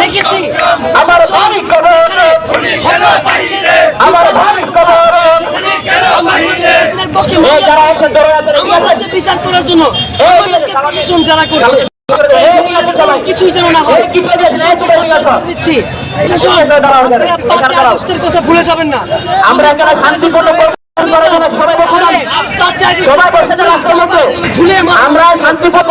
দেখেছি। আমার কবরে আমার কবরে যারা আছে আমাদেরকে বিচার করার জন্য যারা করছে কিছুই যেন না হয়। দিচ্ছি। কথা ভুলে যাবেন না। আমরা এখানে শান্তিপূর্ণ সবাই বসে সবাই বসে আমরা শান্তিপূর্ণ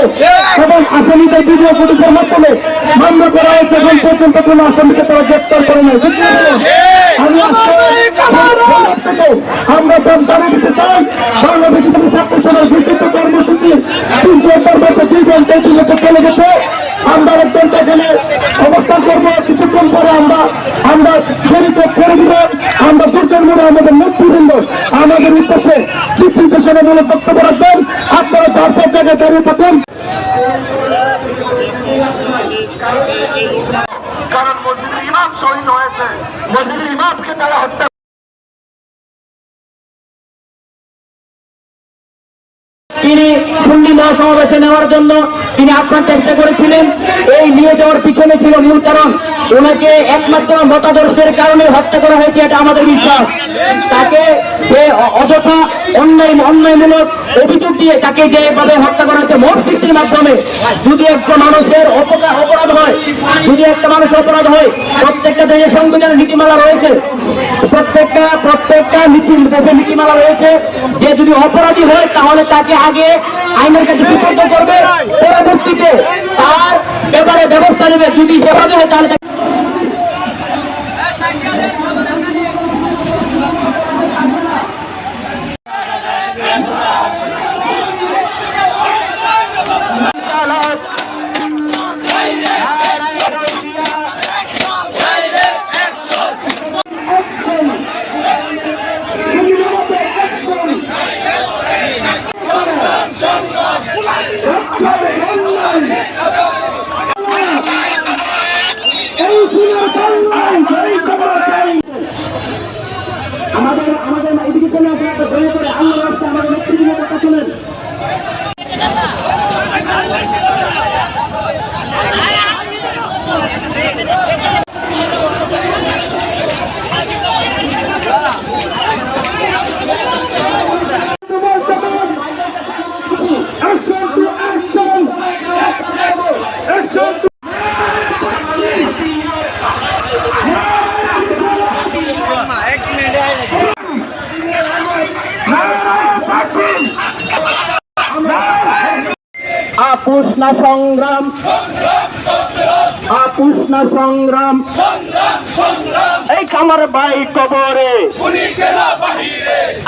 হয়েছে। এবং আসামিদের ভিডিও ফুটেজের মাধ্যমে মামলা করা হয়েছে এখন পর্যন্ত কোনো আসামিকে তারা গ্রেপ্তার করে নাই। আমরা জানকারি দিতে চাই, বাংলাদেশ সেনার ঘোষিত কর্মসূচি মধ্যে দুই ঘণ্টা চলে গেছে, আমরা এক ঘণ্টা এখানে অবস্থান করব, কিছুক্ষণ পরে আমরা আমরা ছেড়ে ছেড়ে দিব, আমরা দুর্গের মনে আমাদের নেতৃবৃন্দ আমাদের উদ্দেশ্যে দিক নির্দেশনামূলক বক্তব্য রাখবেন। আপনারা যার জায়গায় দাঁড়িয়ে থাকুন তিনি সুন্নি মহাসমাবেশে নেওয়ার জন্য তিনি আপ্রাণ চেষ্টা করেছিলেন। এই নিয়ে যাওয়ার পিছনে ছিল মূল কারণ। ওনাকে একমাত্র মতাদর্শের কারণে হত্যা করা হয়েছে, এটা আমাদের বিশ্বাস। তাকে অযথা অন্যায়, অন্যায়মূলক অভিযোগ দিয়ে তাকে যেভাবে হত্যা করা হয়েছে মত সৃষ্টির মাধ্যমে যদি একটা মানুষের অপরাধ হয়, যদি একটা মানুষের অপরাধ হয়, প্রত্যেকটা দেশের সংবিধানের নীতিমালা রয়েছে। প্রত্যেকটা প্রত্যেকটা নীতি, দেশের নীতিমালা রয়েছে। যে যদি অপরাধী হয়, তাহলে তাকে আগে আইনের কাছে সুপর্দ করবে। পরবর্তীতে তার ব্যাপারে ব্যবস্থা নেবে। যদি সেভাবে হয়, তাহলে তাকে- আমাদের আমাদের এদিকে চলে আসেন একটা দয়া করে আল্লাহ আপোষ সংগ্রাম। আপোষ সংগ্রাম। এই আমার ভাই কবরে।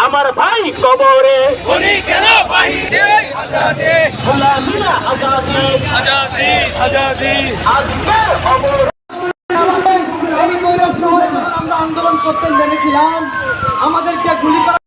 আমার ভাই কবরে। আন্দোলন করতে নেমেছিলাম